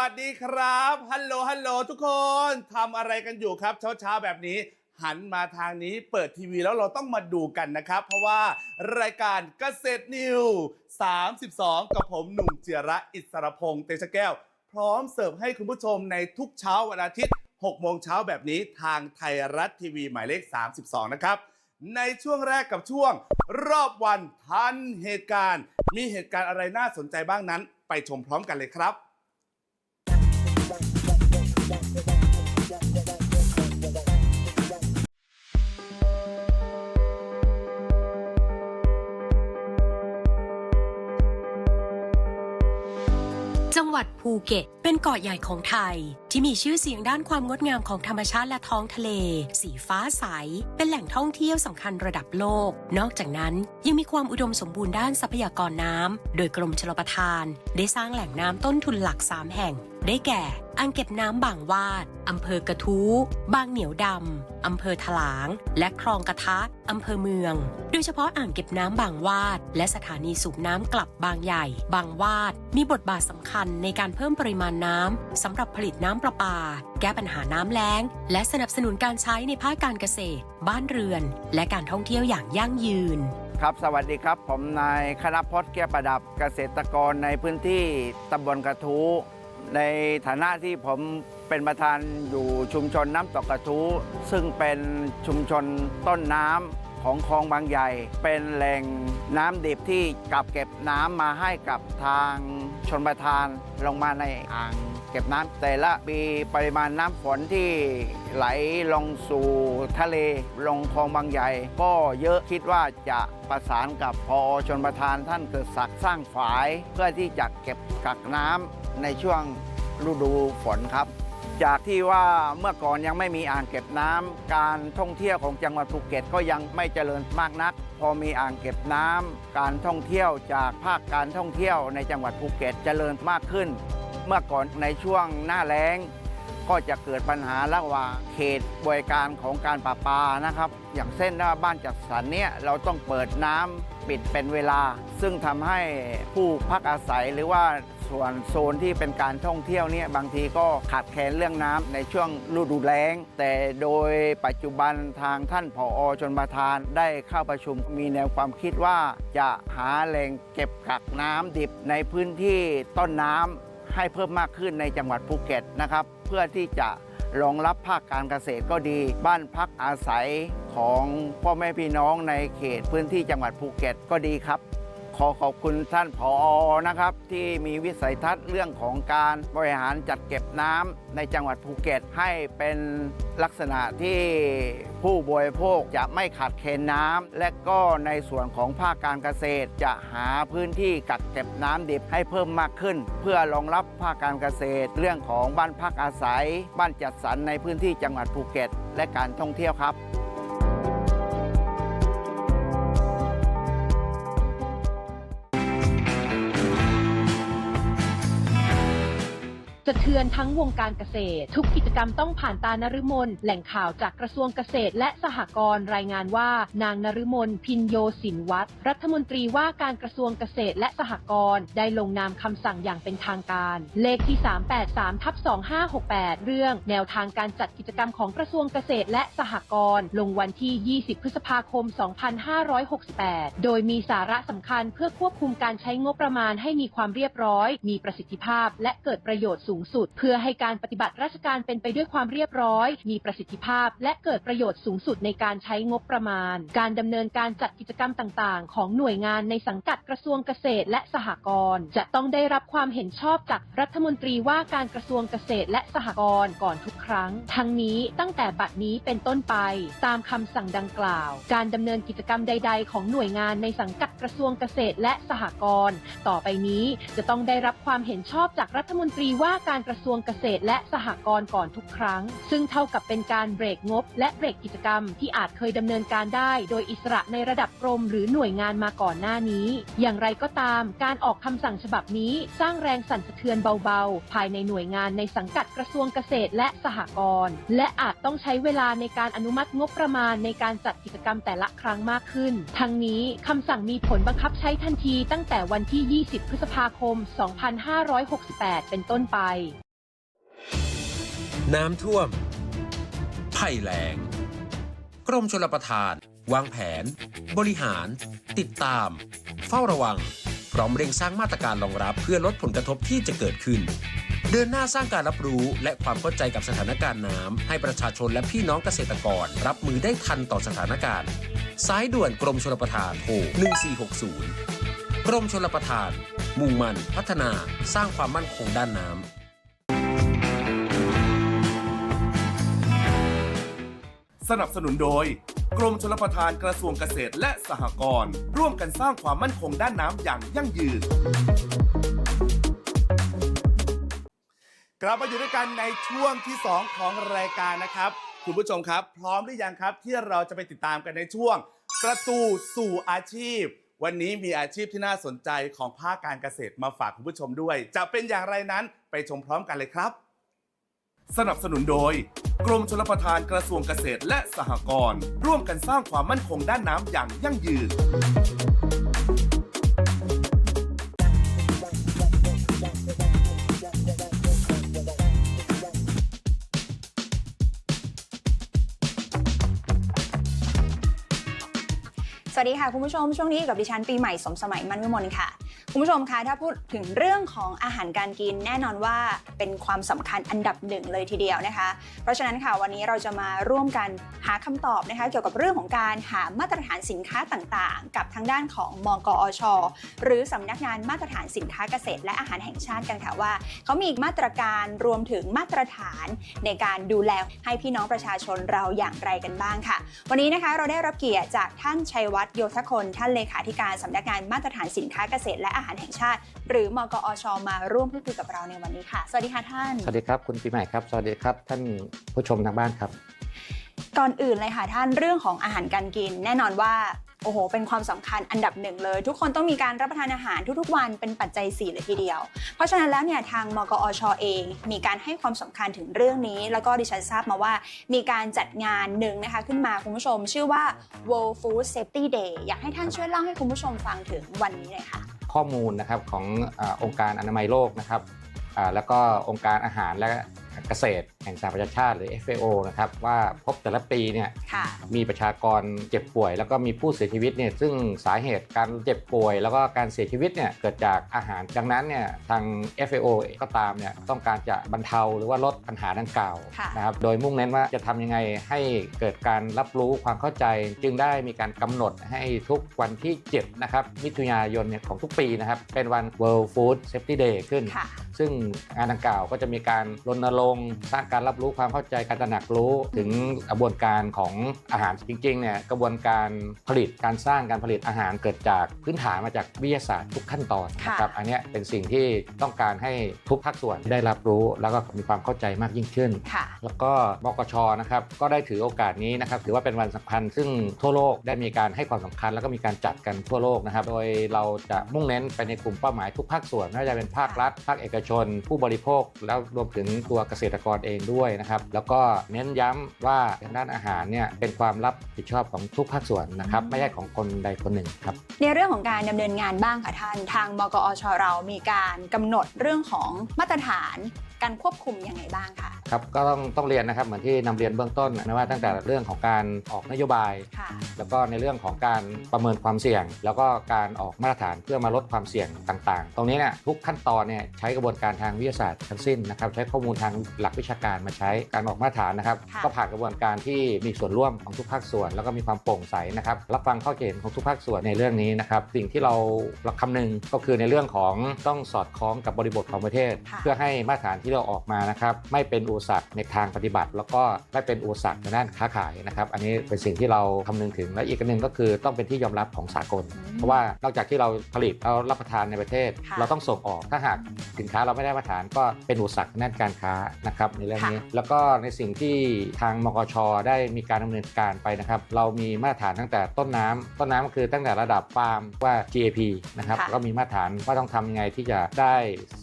วัสดีครับ ฮัลโหล ฮัลโหล ทุกคนทำอะไรกันอยู่ครับเช้าเช้าๆ แบบนี้ หันมาทางนี้เปิดทีวีแล้วเราต้องมาดูกันนะครับ เพราะว่ารายการเกษตรนิว 32 กับผมหนุ่มเจียระอิสรพงษ์เตชะแก้ว พร้อมเสิร์ฟให้คุณผู้ชมในทุกเช้าวันอาทิตย์ 6 โมงเช้าแบบนี้ทางไทยรัฐทีวีหมายเลข 32 นะครับในช่วงแรกกับช่วง รอบวันทันเหตุการณ์ มีเหตุการณ์อะไรน่าสนใจบ้างนั้น ไปชมพร้อมกันเลยครับ วัดภูเก็ตเป็นเกาะใหญ่ของไทย ที่มีชื่อเสียงด้านความงดงามของธรรมชาติและท้องทะเล สีฟ้าใส เป็นแหล่งท่องเที่ยวสำคัญระดับโลก นอกจากนั้นยังมีความอุดมสมบูรณ์ด้านทรัพยากรน้ำ โดยกรมชลประทาน ได้สร้างแหล่งน้ำต้นทุนหลัก 3 แห่ง ได้แก่ อ่างเก็บน้ำบางวาดอำเภอกระทู้ บางเหนียวดำอำเภอถลาง และคลองกระทะอำเภอเมือง โดยเฉพาะอ่างเก็บน้ำบางวาด และสถานีสูบน้ำกลับบางใหญ่ บางวาด มีบทบาทสำคัญในการเพิ่มปริมาณน้ำสำหรับผลิตน้ำประปา แก้ปัญหาน้ำแล้ง และสนับสนุนการใช้ในภาคการเกษตร บ้านเรือน และการท่องเที่ยวอย่างยั่งยืน ครับ สวัสดีครับ ผมนายคณพจน์แก้วประดับเกษตรกรในพื้นที่ตำบลกระทู้ในฐานะที่ผมเป็นประธานอยู่ชุมชนน้ำตกกระทู้ซึ่งเป็นชุมชนต้นน้ำ ของคลองบางใหญ่ เป็นแหล่งน้ำดิบที่กักเก็บน้ำมาให้กับทางชนประทานลงมาในอ่างเก็บน้ำแต่ละปีปริมาณน้ำฝนที่ไหลลงสู่ทะเลลงคลองบางใหญ่ ก็เยอะคิดว่าจะประสานกับพอชนประทานท่านเกิดศักดิ์สร้างฝาย เพื่อที่จะเก็บกักน้ำในช่วงฤดูฝนครับ จากที่ว่าเมื่อก่อนยังไม่มีอ่างเก็บน้ำการท่องเที่ยวของจังหวัดภูเก็ตก็ยังไม่เจริญมากนัก พอมีอ่างเก็บน้ำการท่องเที่ยวจากภาคการท่องเที่ยวในจังหวัดภูเก็ตเจริญมากขึ้น เมื่อก่อนในช่วงหน้าแล้ง ก็จะเกิดปัญหาระหว่างเขตบริการของการประปานะครับ อย่างเส้นว่าบ้านจัดสรรเนี่ยเราต้องเปิดน้ำปิดเป็นเวลา ซึ่งทำให้ผู้พักอาศัยหรือว่า ส่วนโซนที่เป็นการท่องเที่ยวเนี่ยบางทีก็ขาดแคลนเรื่องน้ำในช่วงฤดูแล้ง แต่โดยปัจจุบันทางท่านผอชนประทานได้เข้าประชุมมีแนวความคิดว่าจะหาแหล่งเก็บกักน้ำดิบในพื้นที่ต้นน้ำให้เพิ่มมากขึ้นในจังหวัดภูเก็ตนะครับ เพื่อที่จะรองรับภาคการเกษตรก็ดี บ้านพักอาศัยของพ่อแม่พี่น้องในเขตพื้นที่จังหวัดภูเก็ตก็ดีครับ ขอขอบคุณท่านผอนะครับ ที่มีวิสัยทัศน์เรื่องของการบริหารจัดเก็บน้ำในจังหวัดภูเก็ตให้เป็นลักษณะที่ผู้บริโภคจะไม่ขาดแคลนน้ำและก็ในส่วนของภาคการเกษตร จะหาพื้นที่กักเก็บน้ำดิบให้เพิ่มมากขึ้น เพื่อรองรับภาคการเกษตร เรื่องของบ้านพักอาศัย บ้านจัดสรรในพื้นที่จังหวัดภูเก็ต และการท่องเที่ยวครับ เทือนทั้งวงการเกษตร ทุกกิจกรรมต้องผ่านตานฤมลแหล่งข่าวจากกระทรวงเกษตร และสหกรณ์รายงานว่า นางนฤมลพินโยสินวัตรรัฐมนตรีว่าการกระทรวงเกษตรและสหกรณ์ได้ลงนามคำสั่งอย่างเป็นทางการ เลขที่ 383ทับ2568 เรื่องแนวทางการจัดกิจกรรมของกระทรวงเกษตรและสหกรณ์ลงวันที่ 20 พฤษภาคม 2568 โดยมีสาระสำคัญเพื่อควบคุมการใช้งบประมาณให้มีความเรียบร้อย มีประสิทธิภาพ และเกิดประโยชน์สูงสุด เพื่อให้การปฏิบัติราชการเป็นไปด้วยความเรียบร้อย มีประสิทธิภาพ และเกิดประโยชน์สูงสุดในการใช้งบประมาณ การดำเนินการจัดกิจกรรมต่างๆ ของหน่วยงานในสังกัดกระทรวงเกษตร และสหกรณ์จะต้องได้รับความเห็นชอบจากรัฐมนตรีว่าการกระทรวงเกษตร และสหกรณ์ก่อนทุกครั้ง ทั้งนี้ตั้งแต่บัดนี้เป็นต้นไป ตามคำสั่งดังกล่าว การดำเนินกิจกรรมใด ๆ ของหน่วยงานในสังกัดกระทรวงเกษตร และสหกรณ์ต่อไปนี้จะต้องได้รับความเห็นชอบจากรัฐมนตรีว่าการกระทรวงเกษตรและสหกรณ์ก่อนทุกครั้ง ซึ่งเท่ากับเป็นการเบรกงบ และเบรกกิจกรรม ที่อาจเคยดำเนินการได้ โดยอิสระในระดับกรม หรือหน่วยงานมาก่อนหน้านี้ อย่างไรก็ตาม การออกคำสั่งฉบับนี้ สร้างแรงสั่นสะเทือนเบาๆ ภายในหน่วยงานในสังกัดกระทรวงเกษตรและสหกรณ์และอาจต้องใช้เวลาในการอนุมัติงบประมาณในการจัดกิจกรรมแต่ละครั้งมากขึ้น ทั้งนี้คำสั่งมีผลบังคับใช้ทันทีตั้งแต่วันที่ 20 พฤษภาคม 2568 เป็นต้นไป น้ำท่วม ภัยแล้ง กรมชลประทาน วางแผน บริหาร ติดตาม เฝ้าระวัง พร้อมเร่งสร้างมาตรการรองรับเพื่อลดผลกระทบที่จะเกิดขึ้น เดินหน้าสร้างการรับรู้และความเข้าใจกับสถานการณ์น้ำให้ประชาชนและพี่น้องเกษตรกร รับมือได้ทันต่อสถานการณ์ สายด่วนกรมชลประทานโทร1460 กรมชลประทาน มุ่งมั่นพัฒนาสร้างความมั่นคงด้านน้ำ สนับสนุนโดย กรมชลประทานกระทรวงเกษตรและสหกรณ์ร่วมกันสร้างความมั่นคงด้านน้ำอย่างยั่งยืน กลับมาอยู่ด้วยกันในช่วงที่ 2 ของรายการนะครับ คุณผู้ชมครับ พร้อมหรือยังครับ ที่เราจะไปติดตามกันในช่วง ประตูสู่อาชีพ วันนี้มีอาชีพที่น่าสนใจของภาคการเกษตรมาฝากคุณผู้ชมด้วย จะเป็นอย่างไรนั้นไปชมพร้อมกันเลยครับ สนับสนุนโดย กรมชลประทานกระทรวงเกษตรและสหกรณ์ร่วมกันสร้างความมั่นคงด้านน้ำอย่างยั่งยืน สวัสดีค่ะ คุณผู้ชมช่วงนี้อยู่กับดิฉันปีใหม่สมสมัยมั่นวิมลค่ะ คุณผู้ชมคะถ้าพูดถึงเรื่องของอาหารการกินแน่นอนว่าเป็นความสำคัญอันดับหนึ่งเลยทีเดียวนะคะ เพราะฉะนั้นค่ะวันนี้เราจะมาร่วมกันหาคำตอบนะคะ เกี่ยวกับเรื่องของการหามาตรฐานสินค้าต่างๆ กับทางด้านของมกอช หรือสำนักงานมาตรฐานสินค้าเกษตร และอาหารแห่งชาติกันค่ะว่าเขามีมาตรการรวมถึงมาตรฐานในการดูแลให้พี่น้องประชาชนเราอย่างไรกันบ้างค่ะ วันนี้นะคะเราได้รับเกียรติจากท่านชัยวัฒน์โยธคนท่านเลขาธิการสำนักงานมาตรฐานสินค้าเกษตรและอาหารแห่งชาติ หรือมกอชมาร่วมพูดคุยกับเราในวันนี้ค่ะ สวัสดีค่ะท่าน สวัสดีครับคุณปีใหม่ครับ สวัสดีครับท่านผู้ชมทางบ้านครับ ก่อนอื่นเลยค่ะท่านเรื่องของอาหารการกิน แน่นอนว่าโอ้โห เป็นความสำคัญอันดับหนึ่งเลย ทุกคนต้องมีการรับประทานอาหารทุกๆวันเป็นปัจจัย4เลยทีเดียว เพราะฉะนั้นแล้วเนี่ยทางมกอชเอง มีการให้ความสำคัญถึงเรื่องนี้ แล้วก็ดิฉันทราบมาว่า มีการจัดงานหนึ่งนะคะ ขึ้นมาคุณผู้ชม ชื่อว่า World Food Safety Day อยากให้ท่านช่วยเล่าให้คุณผู้ชมฟังถึงวันนี้หน่อยค่ะ ข้อมูลนะครับขององค์การอนามัยโลกนะครับแล้วก็องค์การอาหารและ เกษตรแห่งสหประชาชาติหรือ FAO นะครับว่าพบแต่ละปีเนี่ยค่ะมีประชากรเจ็บป่วย แล้วก็มีผู้เสียชีวิตเนี่ยซึ่งสาเหตุการเจ็บป่วย แล้วก็การเสียชีวิตเนี่ยเกิดจากอาหารดังนั้นเนี่ยทาง FAO ก็ตามเนี่ยต้องการจะบรรเทาหรือว่าลดปัญหาดังกล่าวค่ะนะครับโดยมุ่งเน้นว่าจะทำยังไงให้เกิดการรับรู้ความเข้าใจ จึงได้มีการกำหนดให้ทุกวันที่7นะครับมิถุนายนเนี่ยของทุกปีนะครับเป็นวัน World Food Safety Day ขึ้นค่ะซึ่งงานดังกล่าวก็จะมีการรณรงค์สร้างการรับรู้ความเข้าใจการตระหนักรู้ถึงกระบวนการของอาหารจริงๆเนี่ยกระบวนการผลิตการสร้างการผลิตอาหารเกิดจากพื้นฐานมาจากวิทยาศาสตร์ทุกขั้นตอนค่ะนะครับอันเนี้ยเป็นสิ่งที่ต้องการให้ทุกภาคส่วนได้รับรู้แล้วก็มีความเข้าใจมากยิ่งขึ้นค่ะแล้วก็บกชนะครับก็ได้ถือโอกาสนี้นะครับถือว่าเป็นวันสำคัญ ซึ่งทั่วโลกได้มีการให้ความสำคัญ แล้วก็มีการจัดกันทั่วโลกนะครับ โดยเราจะมุ่งเน้นไปในกลุ่มเป้าหมายทุกภาคส่วนไม่ว่าจะเป็นภาครัฐ ภาคเอกชน ผู้บริโภค แล้วรวมถึงตัวเกษตรกรเองด้วยนะครับแล้วก็เน้นย้ำว่าทางด้านอาหารเนี่ยเป็นความรับผิดชอบของทุกภาคส่วนนะครับไม่ใช่ของคนใดคนหนึ่งครับในเรื่องของการดำเนินงานบ้างค่ะท่าน ทางมกอชเรามีการกำหนดเรื่องของมาตรฐาน การควบคุมยังไงบ้างคะ ครับก็ต้องต้องเรียนนะครับเหมือนที่นำเรียนเบื้องต้นไม่ว่าตั้งแต่เรื่องของการออกนโยบายค่ะแล้วก็ในเรื่องของการประเมินความเสี่ยง แล้วก็การออกมาตรฐานเพื่อมาลดความเสี่ยงต่างๆ ตรงนี้เนี่ยทุกขั้นตอนเนี่ยใช้กระบวนวนการทางวิทยาศาสตร์ทั้งสิ้นนะครับใช้ข้อมูลทางหลักวิชาการมาใช้การออกมาตรฐานนะครับค่ะก็ผ่านกระบวนการที่มีส่วนร่วมของทุกภาคส่วน แล้วก็มีความโปร่งใสนะครับรับฟังข้อคิดเห็นของทุกภาคส่วนในเรื่องนี้นะครับสิ่งที่เราเราคำนึงก็คือในเรื่องของต้องสอดคล้องกับบริบทของประเทศค่ะเพื่อให้มาตรฐานที่เราออกมานะครับไม่เป็นอุปสรรคในทางปฏิบัติ แล้วก็ไม่เป็นอุปสรรคในด้านค้าขายนะครับอันนี้เป็นสิ่งที่เราคำนึงถึงและอีกอันหนึ่งก็คือต้องเป็นที่ยอมรับของสากล เพราะว่านอกจากที่เราผลิตเรารับประทานในประเทศค่ะเราต้องส่งออกถ้าหากสินค้าเราไม่ได้มาตรฐานก็เป็นอุปสรรคในด้านการค้านะครับในเรื่องนี้ แล้วก็ในสิ่งที่ทางมกชได้มีการดำเนินการไปนะครับเรามีมาตรฐานตั้งแต่ต้นน้ำต้นน้ำก็คือตั้งแต่ระดับฟาร์มว่า GAP นะครับค่ะก็มีมาตรฐานว่าต้องทำยังไงที่จะได้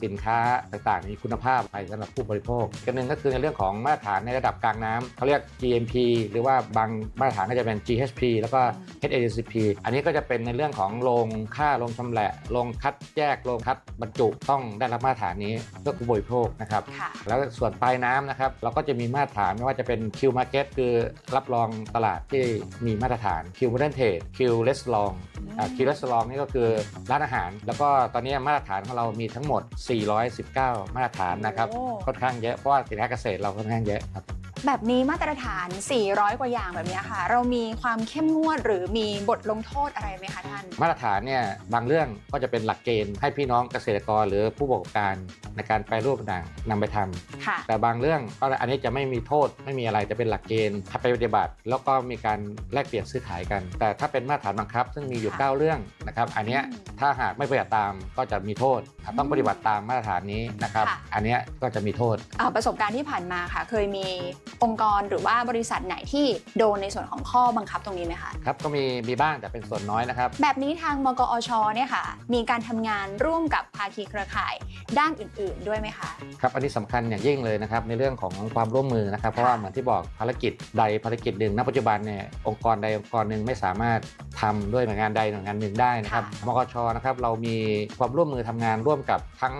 สินค้าต่างๆมีคุณภาพไปสำหรับผู้บริโภคอีกอันหนึ่งก็คือในเรื่องของมาตรฐานในระดับกลางน้ำเขาเรียก GMP หรือว่าบางมาตรฐานก็จะเป็น GHP แล้วก็ HACCP อันนี้ก็จะเป็นในเรื่องของโรงค่าโรงชำแหละโรงคัดแยกโรงคัดบรรจุต้องได้รับมาตรฐานนี้เพื่อผู้บริโภคนะครับค่ะแล้วส่วนปลายน้ำนะครับเราก็จะมีมาตรฐานไม่ว่าจะเป็น Q Market คือรับรองตลาดที่มีมาตรฐาน Q Modern Trade Q Restaurant อ่า Q Restaurant นี่ก็คือร้านอาหาร แล้วก็ตอนนี้มาตรฐานของเรามีทั้งหมด 419 มาตรฐานนะครับโอ้ค่อนข้างเยอะเพราะว่าสินค้าเกษตรเราค่อนข้างเยอะครับ แบบนี้มาตรฐาน 400 กว่าอย่างแบบเนี้ยค่ะ เรามีความเข้มงวดหรือมีบทลงโทษอะไรไหมคะท่าน มาตรฐานเนี่ยบางเรื่องก็จะเป็นหลักเกณฑ์ให้พี่น้องเกษตรกรหรือผู้ประกอบการในการแปรรูปต่างๆนำไปทำค่ะแต่บางเรื่องก็อันนี้จะไม่มีโทษไม่มีอะไรจะเป็นหลักเกณฑ์ถ้าไปปฏิบัติ แล้วก็มีการแลกเปลี่ยนซื้อขายกัน แต่ถ้าเป็นมาตรฐานบังคับ ซึ่งมีอยู่ค่ะ9เรื่องนะครับอันเนี้ยอืมถ้าหากไม่ปฏิบัติตามก็จะมีโทษครับต้องปฏิบัติตามมาตรฐานนี้นะครับค่ะอันเนี้ยก็จะมีโทษอ่าประสบการณ์ที่ผ่านมาค่ะเคยมีองค์กรหรือว่าบริษัทไหนที่โดนในส่วนของข้อบังคับตรงนี้ไหมคะครับก็มีมีบ้างแต่เป็นส่วนน้อยนะครับ แบบนี้ทางมกอชเนี่ยค่ะ มีการทำงานร่วมกับภาคีเครือข่ายด้านอื่น ๆ ด้วยไหมคะ ครับอันนี้สำคัญอย่างยิ่งเลยนะครับในเรื่องของความร่วมมือนะครับ เพราะว่าเหมือนที่บอกภารกิจใดภารกิจหนึ่งณปัจจุบันเนี่ยองค์กรใดองค์กรหนึ่งไม่สามารถทำด้วยหน่วยงานใดหน่วยงานหนึ่งได้นะครับค่ะ มกชนะครับเรามีความร่วมมือทำงานร่วมกับทั้ง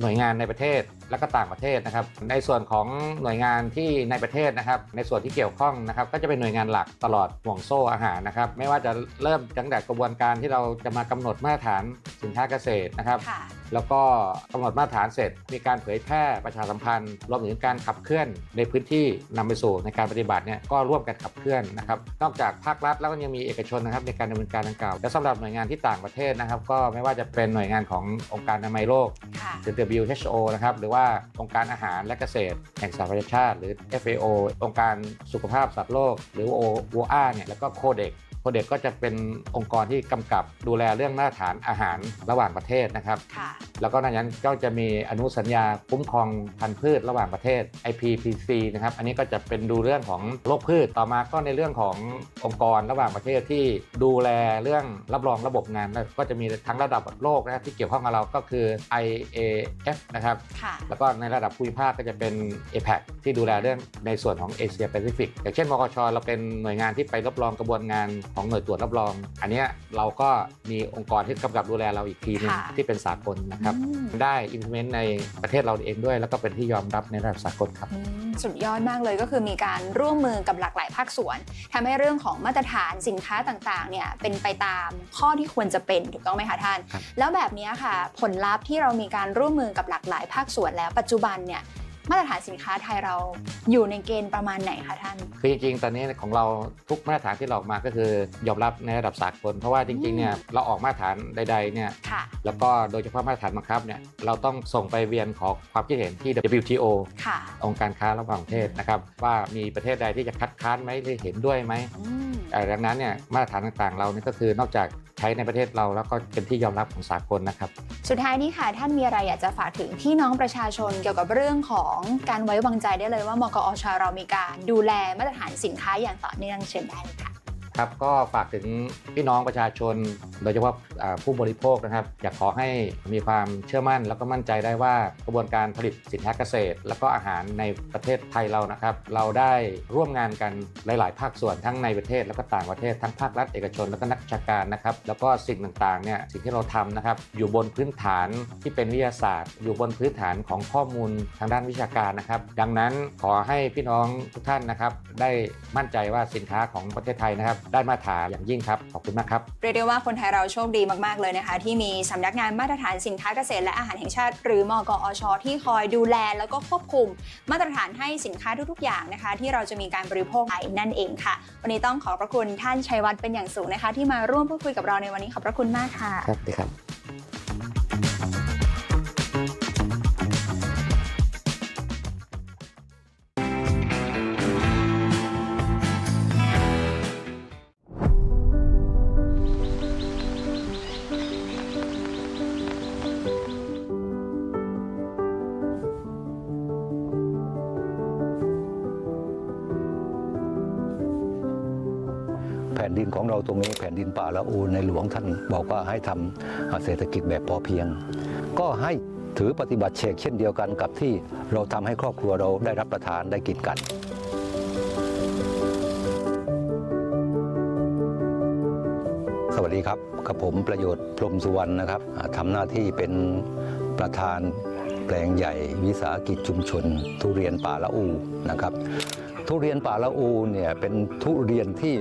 หน่วยงานในประเทศและก็ต่างประเทศนะครับ ในส่วนของหน่วยงานที่ในประเทศนะครับในส่วนที่เกี่ยวข้องนะครับก็จะเป็นหน่วยงานหลักตลอดห่วงโซ่อาหารนะครับไม่ว่าจะเริ่มตั้งแต่กระบวนการที่เราจะมากำหนดมาตรฐานสินค้าเกษตรนะครับค่ะแล้วก็กำหนดมาตรฐานเสร็จ มีการเผยแพร่ประชาสัมพันธ์ รวมถึงการขับเคลื่อนในพื้นที่นำไปสู่ในการปฏิบัติเนี่ยก็ร่วมกันขับเคลื่อนนะครับนอกจากภาครัฐแล้วก็ยังมีเอกชนนะครับในการดำเนินการดังกล่าวและสำหรับหน่วยงานที่ต่างประเทศนะครับ ก็ไม่ว่าจะเป็นหน่วยงานขององค์การอนามัยโลกค่ะหรือ WHO นะครับหรือว่าองค์การอาหารและเกษตรแห่งสหประชาชาติหรือ FAO องค์การสุขภาพสัตว์โลก หรือ OA เนี่ยแล้วก็โคเด็ก โคเด็กก็จะเป็นองค์กรที่กำกับดูแลเรื่องมาตรฐานอาหารระหว่างประเทศนะครับค่ะแล้วก็นอกจากนั้นก็จะมีอนุสัญญาคุ้มครองพันธุ์พืชระหว่างประเทศ IPPC นะครับ อันนี้ก็จะเป็นดูเรื่องของโรคพืช ต่อมาก็ในเรื่องขององค์กรระหว่างประเทศที่ดูแลเรื่องรับรองระบบงาน ก็จะมีทั้งระดับโลกนะครับที่เกี่ยวข้องกับเราก็คือ IAF นะครับค่ะแล้วก็ในระดับภูมิภาคก็จะเป็น APEC ที่ดูแลเรื่องในส่วนของเอเชียแปซิฟิก อย่างเช่นมกชเราเป็นหน่วยงานที่ไปรับรองกระบวนงานของหน่วยตรวจรับรอง อันเนี้ยเราก็มีองค์กรที่กำกับดูแลเราอีกทีหนึงค่ะ ที่เป็นสากลนะครับ อืม ได้ implement ในประเทศเราเองด้วย แล้วก็เป็นที่ยอมรับในระดับสากลครับ อืมสุดยอดมากเลยก็คือมีการร่วมมือกับหลากหลายภาคส่วนทำให้เรื่องของมาตรฐานสินค้าต่างๆเนี่ยเป็นไปตามข้อที่ควรจะเป็นถูกต้องไหมคะท่าน ครับ แล้วแบบนี้ค่ะ ผลลัพธ์ที่เรามีการร่วมมือกับหลากหลายภาคส่วนแล้วปัจจุบันเนี่ย มาตรฐานสินค้าไทยเราอยู่ในเกณฑ์ประมาณไหนคะท่าน คือจริงๆ ตอนนี้ของเราทุกมาตรฐานที่เราออกมาก็คือยอมรับในระดับสากล เพราะว่าจริงๆ เนี่ยเราออกมาตรฐานใดๆ เนี่ยค่ะ แล้วก็โดยเฉพาะมาตรฐานบังคับเนี่ยเราต้องส่งไปเวียนขอความคิดเห็นที่ WTO ค่ะองค์การค้าระหว่างประเทศนะครับว่ามีประเทศใดที่จะคัดค้านไหมหรือเห็นด้วยไหมอืมเอ่อดังนั้นเนี่ยมาตรฐานต่างๆ เรานี่ก็คือนอกจากใช้ในประเทศเราแล้วก็เป็นที่ยอมรับของสากลนะครับ สุดท้ายนี้ค่ะท่านมีอะไรอยากจะฝากถึงพี่น้องประชาชนเกี่ยวกับเรื่องของการไว้วางใจได้เลยว่ามกอชเรามีการดูแลมาตรฐานสินค้าอย่างต่อเนื่องเช่นได้เลยค่ะ ครับก็ฝากถึงพี่น้องประชาชน โดยเฉพาะผู้บริโภคนะครับ อยากขอให้มีความเชื่อมั่น แล้วก็มั่นใจได้ว่ากระบวนการผลิตสินค้าเกษตร แล้วก็อาหารในประเทศไทยเรานะครับ เราได้ร่วมงานกันหลาย ๆ ภาคส่วนทั้งในประเทศ แล้วก็ต่างประเทศทั้งภาครัฐเอกชน แล้วก็นักชาการนะครับ แล้วก็สิ่งต่าง ๆ เนี่ยสิ่งที่เราทำนะครับ อยู่บนพื้นฐานที่เป็นวิทยาศาสตร์ อยู่บนพื้นฐานของข้อมูลทางด้านวิชาการนะครับ ดังนั้นขอให้พี่น้องทุกท่านนะครับ ได้มั่นใจว่าสินค้าของประเทศไทยนะครับได้มาตรฐานอย่างยิ่งครับ ขอบคุณมากครับ เรียกได้ว่าคนไทยเราโชคดีมาก ๆ เลยนะคะ ที่มีสำนักงานมาตรฐานสินค้าเกษตรและอาหารแห่งชาติ หรือมกอช ที่คอยดูแลแล้วก็ควบคุม มาตรฐานให้สินค้าทุกๆ อย่างนะคะ ที่เราจะมีการบริโภคไทยนั่นเองค่ะ วันนี้ต้องขอบพระคุณท่านชัยวัฒน์เป็นอย่างสูงนะคะ ที่มาร่วมพูดคุยกับเราในวันนี้ขอบพระคุณมากค่ะ ครับดีครับ ดินป่าละอูในหลวงท่านบอกว่าให้ทำเศรษฐกิจแบบพอเพียง ก็ให้ถือปฏิบัติเชกเช่นเดียวกันกับที่เราทำให้ครอบครัวเราได้รับประทานได้กินกันสวัสดีครับกับผมประโยชน์พรมสุวรรณนะครับอ่าทำหน้าที่เป็นประธานแปลงใหญ่วิสาหกิจชุมชน ทุเรียนป่าละอูนะครับ ทุเรียนป่าละอูเนี่ยเป็นทุเรียนที่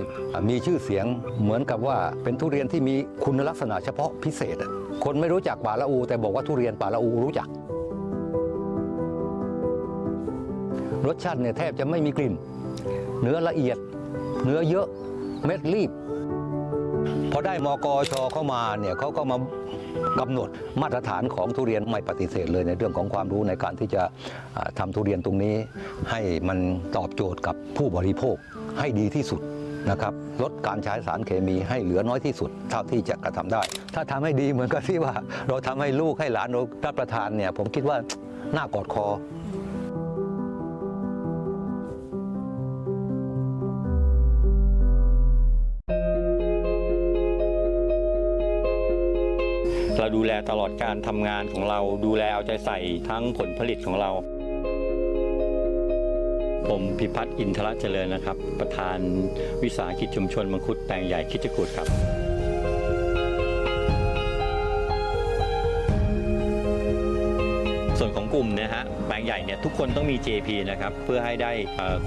มีชื่อเสียงเหมือนกับว่าเป็นทุเรียนที่มีคุณลักษณะเฉพาะพิเศษ คนไม่รู้จักป่าละอู แต่บอกว่าทุเรียนป่าละอูรู้จัก รสชาติเนี่ยแทบจะไม่มีกลิ่น เนื้อละเอียด เนื้อเยอะเม็ดรีบ พอได้มกชเข้ามาเนี่ยเขาก็มากำหนดมาตรฐานของทุเรียนไม่ปฏิเสธเลยในเรื่องของความรู้ในการที่จะอ่าทำทุเรียนตรงนี้ ให้มันตอบโจทย์กับผู้บริโภคให้ดีที่สุดนะครับลดการใช้สารเคมีให้เหลือน้อยที่สุด เท่าที่จะกระทำได้ ถ้าทำให้ดีเหมือนกับที่ว่า เราทำให้ลูกให้หลานเรารับประทานเนี่ยผมคิดว่าน่ากอดคอ เราดูแลตลอดการทำงานของเรา ดูแลเอาใจใส่ทั้งผลผลิตของเรา ผมพิพัฒน์อินทรเจริญนะครับ ประธานวิสาหกิจชุมชนมังคุดแปลงใหญ่คิดจกูดครับ เนะฮะแปลงใหญ่เนี่ยทุกคนต้องมี JP นะครับเพื่อให้ได้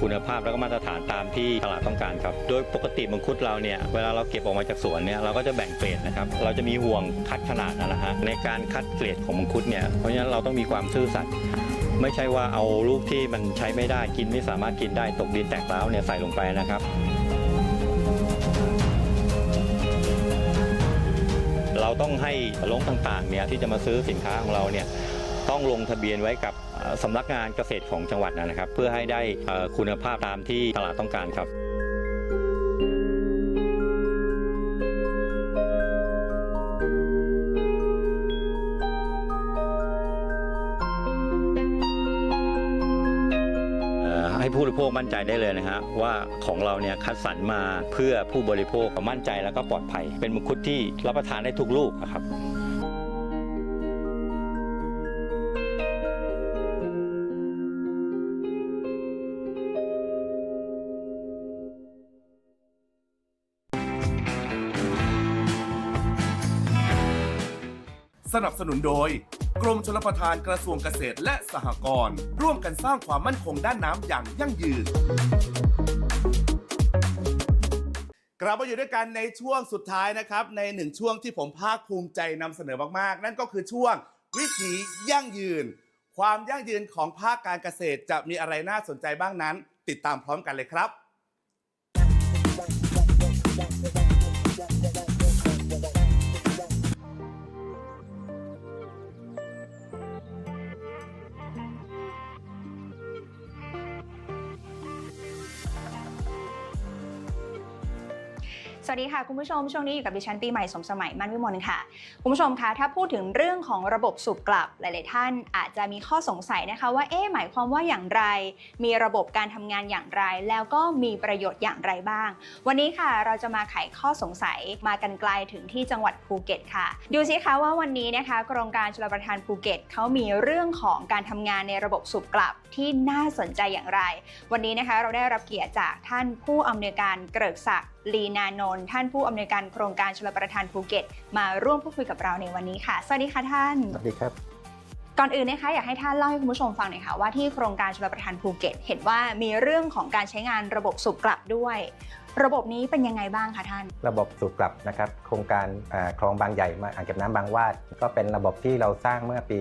คุณภาพและก็มาตรฐานตามที่ตลาดต้องการครับ โดยปกติมังคุดเราเนี่ยเวลาเราเก็บออกมาจากสวนเนี่ยเราก็จะแบ่งเกรดนะครับเราจะมีห่วงคัดขนาดนะฮะในการคัดเกรดของมังคุดเนี่ยเพราะฉะนั้นเราต้องมีความซื่อสัตย์ไม่ใช่ว่าเอาลูกที่มันใช้ไม่ได้กินไม่สามารถกินได้ตกดินแตกร้าวเนี่ยใส่ลงไปนะครับเราต้องให้ลงต่างๆเนี่ยที่จะมาซื้อสินค้าของเราเนี่ย ต้องลงทะเบียนไว้กับสำนักงานเกษตรของจังหวัดนะครับ เพื่อให้ได้คุณภาพตามที่ตลาดต้องการครับให้ผู้บริโภคมั่นใจได้เลยนะฮะว่าของเราเนี่ยคัดสรรมาเพื่อผู้บริโภคมั่นใจแล้วก็ปลอดภัย เป็นมังคุดที่รับประทานได้ทุกลูกนะครับ สนับสนุนโดย กรมชลประทานกระทรวงเกษตรและสหกรณ์ร่วมกันสร้างความมั่นคงด้านน้ำอย่างยั่งยืน กลับมาอยู่ด้วยกันในช่วงสุดท้ายนะครับ ในหนึ่งช่วงที่ผมภาคภูมิใจนำเสนอมากๆ นั่นก็คือช่วงวิถียั่งยืน ความยั่งยืนของภาคการเกษตรจะมีอะไรน่าสนใจบ้างนั้น ติดตามพร้อมกันเลยครับ วัสดีค่ะคุณผู้ชมช่วงนี้อยู่กับดิฉันปีใหม่สมสมัยมั่นวิมลค่ะ คุณผู้ชมคะถ้าพูดถึงเรื่องของระบบสูบกลับหลาย ๆ ท่านอาจจะมีข้อสงสัยนะคะว่าเอ๊ะหมายความว่าอย่างไร มีระบบการทำงานอย่างไร แล้วก็มีประโยชน์อย่างไรบ้าง วันนี้ค่ะเราจะมาไขข้อสงสัยมากันไกลถึงที่จังหวัดภูเก็ตค่ะ ดูสิคะว่าวันนี้นะคะโครงการชลประทานภูเก็ตเขามีเรื่องของการทำงานในระบบสูบกลับที่น่าสนใจอย่างไร วันนี้นะคะเราได้รับเกียรติจากท่านผู้อำนวยการเกริกศักดิ์ลีนานนท์ท่านผู้อำนวยการโครงการชลประทานภูเก็ต มาร่วมพูดคุยกับเราในวันนี้ค่ะ สวัสดีค่ะท่าน สวัสดีครับ ก่อนอื่นนะคะอยากให้ท่านเล่าให้คุณผู้ชมฟังหน่อยค่ะว่าที่โครงการชลประทานภูเก็ต เห็นว่ามีเรื่องของการใช้งานระบบสูบกลับด้วย ระบบนี้เป็นยังไงบ้างคะท่าน ระบบสูบกลับนะครับโครงการอ่าคลองบางใหญ่มาอ่างเก็บน้ำบางวาด ก็เป็นระบบที่เราสร้างเมื่อปี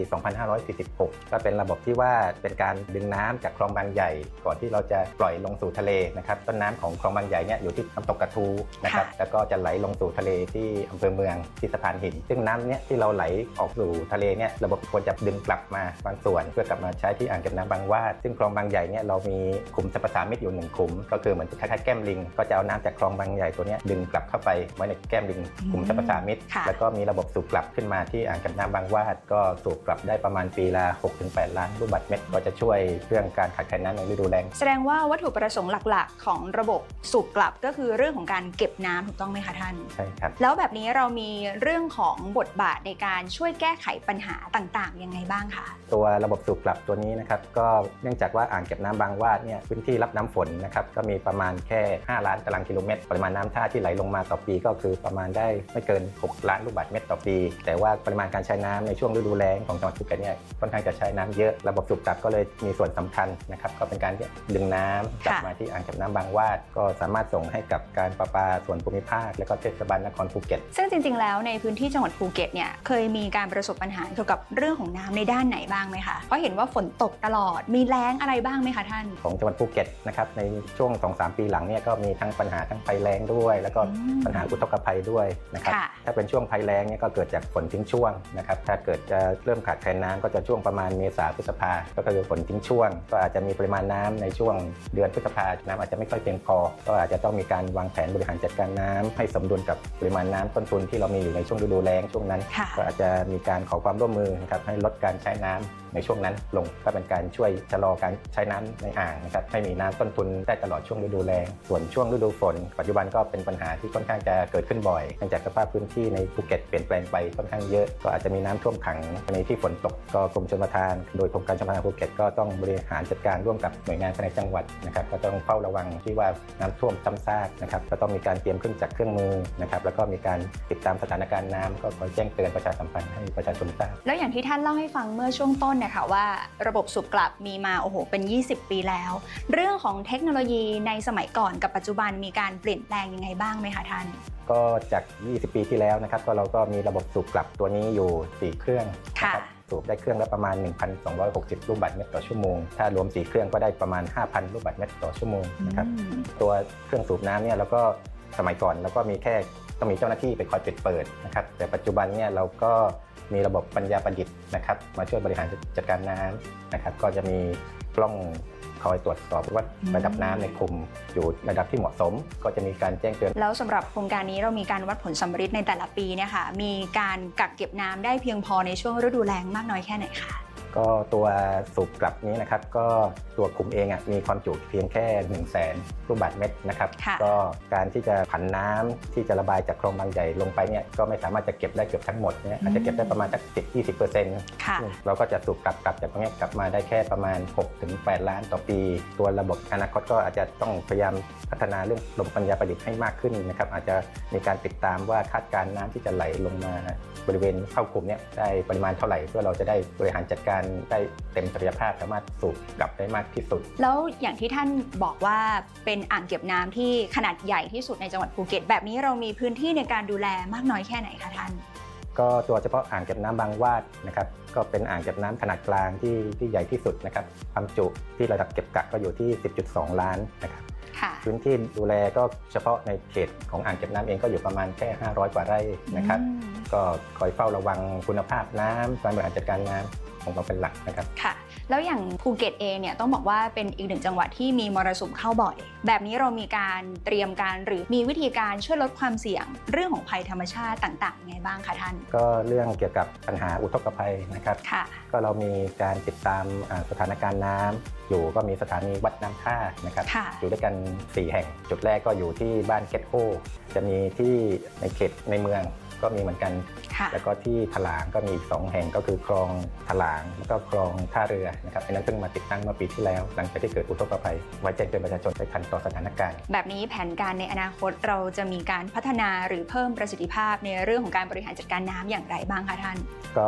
2546 ก็เป็นระบบที่ว่าเป็นการดึงน้ำจากคลองบางใหญ่ ก่อนที่เราจะปล่อยลงสู่ทะเลนะครับต้นน้ำของคลองบางใหญ่เนี่ยอยู่ที่น้ำตกกระทูนะครับแล้วก็จะไหลลงสู่ทะเลที่อำเภอเมืองที่สะพานหิน ซึ่งน้ำเนี่ยที่เราไหลออกสู่ทะเลเนี่ยระบบควรจะดึงกลับมาบางส่วน เพื่อกลับมาใช้ที่อ่างเก็บน้ำบางวาด ซึ่งคลองบางใหญ่เนี่ยเรามีขุมสรรพสามิตอยู่หนึ่งขุม ก็คือเหมือนคล้ายๆแก้มลิงก็จะเอาน้ำจากคลองบางใหญ่ตัวเนี้ยดึงกลับเข้าไปไว้ในแก้มลิงขุมสรรพสามิตค่ะแล้วก็มีระบบสูบกลับขึ้นมาที่อ่างเก็บน้ำบางวาด ก็สูบกลับได้ประมาณปีละ 6-8 ล้านลูกบาศก์เมตร ก็จะช่วยเรื่องการขาดแคลนน้ำในฤดูแล้ง แสดงว่าวัตถุประสงค์หลักๆ ของระบบสูบกลับก็คือเรื่องของการเก็บน้ำถูกต้องไหมคะท่าน ใช่ครับ แล้วแบบนี้เรามีเรื่องของบทบาทในการช่วยแก้ไขปัญหาต่างๆ ยังไงบ้างคะ ตัวระบบสูบกลับตัวนี้นะครับ ก็เนื่องจากว่าอ่างเก็บน้ำบางวาดเนี่ยพื้นที่รับน้ำฝนนะครับ ก็มีประมาณแค่ 5 ล้านตารางกิโลเมตร ปริมาณน้ำท่าที่ไหลลงมาต่อปีก็คือประมาณได้ไม่เกิน 6 ล้านลูกบาศก์เมตรต่อปี แต่ว่าปริมาณการใช้น้ำในช่วงฤดูแล้งของจังหวัดภูเก็ตเนี่ยค่อนข้างจะใช้น้ำเยอะระบบสูบกลับก็เลยมีส่วนสำคัญนะครับก็เป็นการดึงน้ำกลับค่ะมาที่อ่างเก็บน้ำบางวาด ก็สามารถส่งให้กับการประปาส่วนภูมิภาค และก็เทศบาลนครภูเก็ต ซึ่งจริง ๆ แล้วในพื้นที่จังหวัดภูเก็ตเนี่ยเคยมีการประสบปัญหาเกี่ยวกับเรื่องของน้ำในด้านไหนบ้างไหมคะเพราะเห็นว่าฝนตกตลอดมีแล้งอะไรบ้างไหมคะท่าน ของจังหวัดภูเก็ตนะครับในช่วง 2-3 ปีหลังเนี่ยก็มีทั้งปัญหาทั้งภัยแล้งด้วย แล้วก็อืมปัญหาอุทกภัยด้วยนะครับค่ะถ้าเป็นช่วงภัยแล้งเนี่ยก็เกิดจากฝนทิ้งช่วงนะครับถ้าเกิดจะเริ่มขาดแคลนน้ำก็จะช่วงประมาณเมษาพฤษภาก็คือฝนทิ้งช่วง ก็อาจจะมีปริมาณน้ำในช่วงเดือนพฤษภาน้ำอาจจะไม่ค่อยเพียงพอ ก็อาจจะต้องมีการวางแผนบริหารจัดการน้ำให้สมดุลกับปริมาณน้ำต้นทุนที่เรามีอยู่ในช่วงฤดูแล้งช่วงนั้นค่ะก็อาจจะมีการขอความร่วมมือนะครับให้ลดการใช้น้ำ ในช่วงนั้นลงก็เป็นการช่วยชะลอการใช้น้ำในอ่างนะครับให้มีน้ำต้นทุนได้ตลอดช่วงฤดูแล้งส่วนช่วงฤดูฝน ปัจจุบันก็เป็นปัญหาที่ค่อนข้างจะเกิดขึ้นบ่อยเนื่องจากสภาพพื้นที่ในภูเก็ตเปลี่ยนแปลงไปค่อนข้างเยอะ ก็อาจจะมีน้ำท่วมขังในที่ฝนตกก็กรมชลประทาน โดยกรมการชลประทานภูเก็ตก็ต้องบริหารจัดการร่วมกับหน่วยงานภายในจังหวัดนะครับก็ต้องเฝ้าระวังที่ว่าน้ำท่วมซ้ำซากนะครับก็ต้องมีการเตรียมเครื่องจักรเครื่องมือนะครับแล้วก็มีการติดตามสถานการณ์น้ำก็คอยแจ้งเตือนประชาสัมพันธ์ให้ประชาชนทราบแล้วอย่างที่ท่านเล่าให้ฟังเมื่อช่วงต้นนี่ยค่ะว่าระบบสูบกลับมีมาโอ้โหเป็น 20 ปีแล้ว เรื่องของเทคโนโลยีในสมัยก่อนกับปัจจุบันมีการเปลี่ยนแปลงยังไงบ้างไหมคะท่าน ก็จาก 20 ปีที่แล้วนะครับก็เราก็มีระบบสูบกลับตัวนี้อยู่ 4 เครื่องค่ะนะครับสูบได้เครื่องละประมาณ 1,260 ลูกบาศก์เมตรต่อชั่วโมง ถ้ารวม4เครื่องก็ได้ประมาณ 5,000 ลูกบาศก์เมตรต่อชั่วโมงนะครับอืมตัวเครื่องสูบน้ำเนี่ยเราก็สมัยก่อนเราก็มีแค่ต้องมีเจ้าหน้าที่ไปคอยปิดเปิดนะครับ แต่ปัจจุบันเนี่ยเราก็ มีระบบปัญญาประดิษฐ์นะครับมาช่วยบริหารจัดการน้ำนะครับ ก็จะมีกล้องคอยตรวจสอบว่าระดับน้ำในคุมอยู่ระดับที่เหมาะสม ก็จะมีการแจ้งเตือน แล้วสำหรับโครงการนี้เรามีการวัดผลสำฤทธิ์ในแต่ละปีเนี่ยค่ะมีการกักเก็บน้ำได้เพียงพอในช่วงฤดูแล้งมากน้อยแค่ไหนคะ ก็ตัวสูบกลับนี้นะครับ ก็ตัวคุมเองอะมีความจุเพียงแค่ 1 0 0 0 0แสนลูกบาศก์เมตรนะครับ ค่ะก็การที่จะผันน้ำที่จะระบายจากคลองบางใหญ่ลงไปเนี่ยก็ไม่สามารถจะเก็บได้เกือบทั้งหมดเนี่ยอาจจะเก็บได้ประมาณสัก10 20เปอร์เซ็นต์ค่ะ เราก็จะสูบกลับกลับจากตรงเนี้ยกลับมาได้แค่ประมาณ6-8ล้านต่อปี ตัวระบบอนาคตก็อาจจะต้องพยายามพัฒนาเรื่องระบบปัญญาประดิษฐ์ให้มากขึ้นนะครับอาจจะมีการติดตามว่าคาดการณ์น้ำที่จะไหลลงมาบริเวณเข้ากลุ่มเนี่ยได้ปริมาณเท่าไหร่เพื่อเราจะได้บริหารจัดการได้เต็มศักยภาพสามารถสูบกลับได้มากที่สุด แล้วอย่างที่ท่านบอกว่าเป็นอ่างเก็บน้ำที่ขนาดใหญ่ที่สุดในจังหวัดภูเก็ต แบบนี้เรามีพื้นที่ในการดูแลมากน้อยแค่ไหนคะท่าน ก็ตัวเฉพาะอ่างเก็บน้ำบางวาดนะครับก็เป็นอ่างเก็บน้ำขนาดกลางที่ที่ใหญ่ที่สุดนะครับความจุที่ระดับเก็บกักก็อยู่ที่ 10.2 ล้านนะครับค่ะพื้นที่ดูแลก็เฉพาะในเขตของอ่างเก็บน้ำเองก็อยู่ประมาณแค่ 500 กว่าไร่นะครับอืมก็คอยเฝ้าระวังคุณภาพน้ำการบริหารจัดการน้ำ ของเราเป็นหลักนะครับค่ะ แล้วอย่างภูเก็ตเองเนี่ยต้องบอกว่าเป็นอีกหนึ่งจังหวัดที่มีมรสุมเข้าบ่อย แบบนี้เรามีการเตรียมการหรือมีวิธีการช่วยลดความเสี่ยง เรื่องของภัยธรรมชาติต่างๆยังไงบ้างคะท่าน ก็เรื่องเกี่ยวกับปัญหาอุทกภัยนะครับค่ะก็เรามีการติดตามอ่าสถานการณ์น้ำอยู่ก็มีสถานีวัดน้ำท่านะครับค่ะอยู่ด้วยกัน 4 แห่ง จุดแรกก็อยู่ที่บ้านเก็ตโฮจะมีที่ในเขตในเมือง ก็มีเหมือนกัน ค่ะ แล้วก็ที่ถลางก็มีอีกสองแห่งก็คือคลองถลางแล้วก็คลองท่าเรือนะครับอันนั้นเพิ่งมาติดตั้งเมื่อปีที่แล้ว หลังจากที่เกิดอุทกภัยไว้แจ้งเตือนประชาชนได้ทันต่อสถานการณ์ แบบนี้แผนการในอนาคตเราจะมีการพัฒนาหรือเพิ่มประสิทธิภาพในเรื่องของการบริหารจัดการน้ำอย่างไรบ้างคะท่าน ก็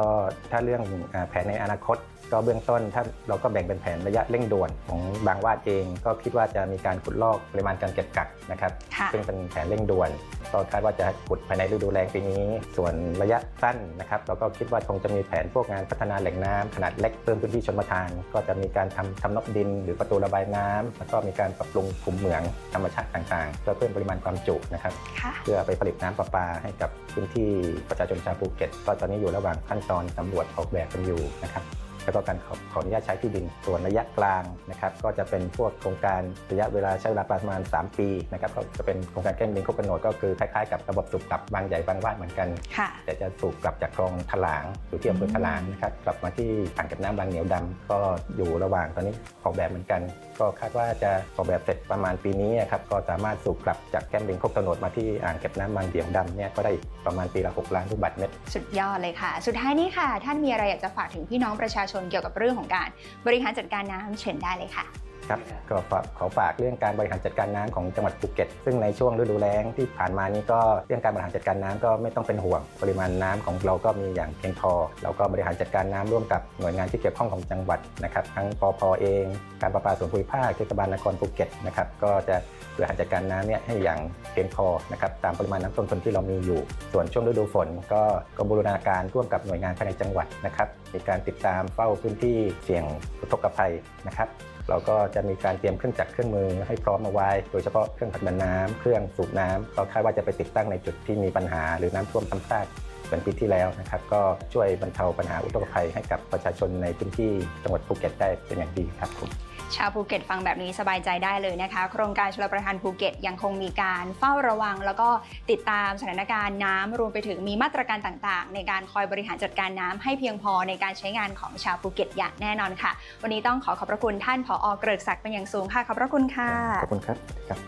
ถ้าเรื่องอ่าแผนในอนาคต ก็เบื้องต้นถ้าเราก็แบ่งเป็นแผนระยะเร่งด่วนของบางวาดเองก็คิดว่าจะมีการขุดลอกปริมาณการเก็บกักนะครับค่ะซึ่งเป็นแผนเร่งด่วนก็คาดว่าจะขุดภายในฤดูแล้งปีนี้ ส่วนระยะสั้นนะครับเราก็คิดว่าคงจะมีแผนพวกงานพัฒนาแหล่งน้ำขนาดเล็กเพิ่มพื้นที่ชนประทาน ก็จะมีการทำทำนอกดิน หรือประตูระบายน้ำแล้วก็มีการปรับปรุงกลุ่มเหมืองธรรมชาติต่างๆเพื่อเพิ่มปริมาณความจุนะครับค่ะเพื่อไปผลิตน้ำประปาให้กับพื้นที่ประชาชนชาวภูเก็ต ก็ตอนนี้อยู่ระหว่างขั้นตอนสำรวจออกแบบกันอยู่นะครับ แล้วก็การขอขออนุญาตใช้ที่ดิน ส่วนระยะกลางนะครับก็จะเป็นพวกโครงการระยะเวลาใช้เวลาประมาณ 3 ปีนะครับก็จะเป็นโครงการแก้มลิงครบกำหนดก็คือคล้ายๆกับระบบสูบกลับบางใหญ่บางวาดเหมือนกัน ค่ะ แต่จะสูบกลับจากคลองถลางอยู่ที่อำเภอถลางนะครับกลับมาที่อ่างเก็บน้ำบางเหนียวดำก็อยู่ระหว่างตอนนี้ออกแบบเหมือนกัน ก็คาดว่าจะออกแบบเสร็จประมาณปีนี้นะครับก็สามารถสูบกลับจากแก้มลิงครบกำหนดมาที่อ่างเก็บน้ำบางเหนียวดำเนี่ยก็ได้อีกประมาณปีละ6ล้านลูกบาศก์เมตร สุดยอดเลยค่ะ สุดท้ายนี้ค่ะ ท่านมีอะไรอยากจะฝากถึงพี่น้องประชาชนเกี่ยวกับเรื่องของการบริหารจัดการน้ำเชิญได้เลยค่ะ ครับก็ฝากขอฝากเรื่องการบริหารจัดการน้ำของจังหวัดภูเก็ต ซึ่งในช่วงฤดูแล้งที่ผ่านมานี้ก็เรื่องการบริหารจัดการน้ำก็ไม่ต้องเป็นห่วง ปริมาณน้ำของเราก็มีอย่างเพียงพอเราก็บริหารจัดการน้ำร่วมกับหน่วยงานที่เกี่ยวข้องของจังหวัดนะครับทั้งปพเอง การประปาส่วนภูมิภาคเทศบาลนครภูเก็ตนะครับก็จะบริหารจัดการน้ำเนี่ยให้อย่างเพียงพอนะครับตามปริมาณน้ำต้นทุนที่เรามีอยู่ ส่วนช่วงฤดูฝน ก็ก็บูรณาการร่วมกับหน่วยงานภายในจังหวัดนะครับมีการติดตามเฝ้าพื้นที่เสี่ยงอุทกภัยนะครับ เราก็จะมีการเตรียมเครื่องจักรเครื่องมือให้พร้อมเอาไว้ โดยเฉพาะเครื่องผักดันน้ำเครื่องสูบน้ำเราคาดว่าจะไปติดตั้งในจุดที่มีปัญหา หรือน้ำท่วมซ้ำซากเหมือนปีที่แล้วนะครับ ก็ช่วยบรรเทาปัญหาอุทกภัยให้กับประชาชนในพื้นที่จังหวัดภูเก็ตได้เป็นอย่างดีครับผม ชาวภูเก็ตฟังแบบนี้สบายใจได้เลยนะคะ โครงการชลประทานภูเก็ตยังคงมีการเฝ้าระวัง แล้วก็ติดตามสถานการณ์น้ำรวมไปถึงมีมาตรการต่างๆ ในการคอยบริหารจัดการน้ำให้เพียงพอในการใช้งานของชาวภูเก็ตอย่างแน่นอนค่ะ วันนี้ต้องขอขอบพระคุณท่านผอเกริกศักดิ์เป็นอย่างสูงค่ะขอบพระคุณค่ะขอบคุณครับครับ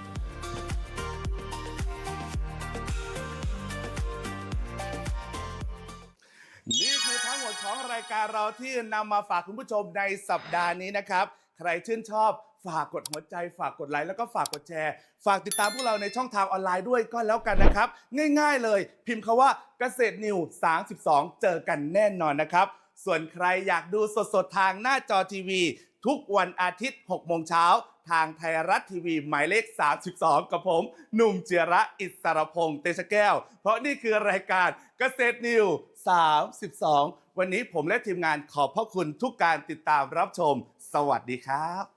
นี่คือทั้งหมดของรายการเราที่นำมาฝากคุณผู้ชมในสัปดาห์นี้นะครับ ใครชื่นชอบฝากกดหัวใจฝากกดไลค์แล้วก็ฝากกดแชร์ ฝากติดตามพวกเราในช่องทางออนไลน์ด้วยก็แล้วกันนะครับ ง่ายๆเลย พิมพ์คาว่าเกษตรนิว 32 เจอกันแน่นอนนะครับ ส่วนใครอยากดูสดๆทางหน้าจอทีวี ทุกวันอาทิตย์ 6 โมงเช้า ทางไทยรัฐทีวี หมายเลข 32 กับผม หนุ่มเจระอิสรพงษ์เตชะแก้ว เพราะนี่คือรายการเกษตรนิว 32 วันนี้ผมและทีมงานขอบพระคุณทุกการติดตามรับชม สวัสดีครับ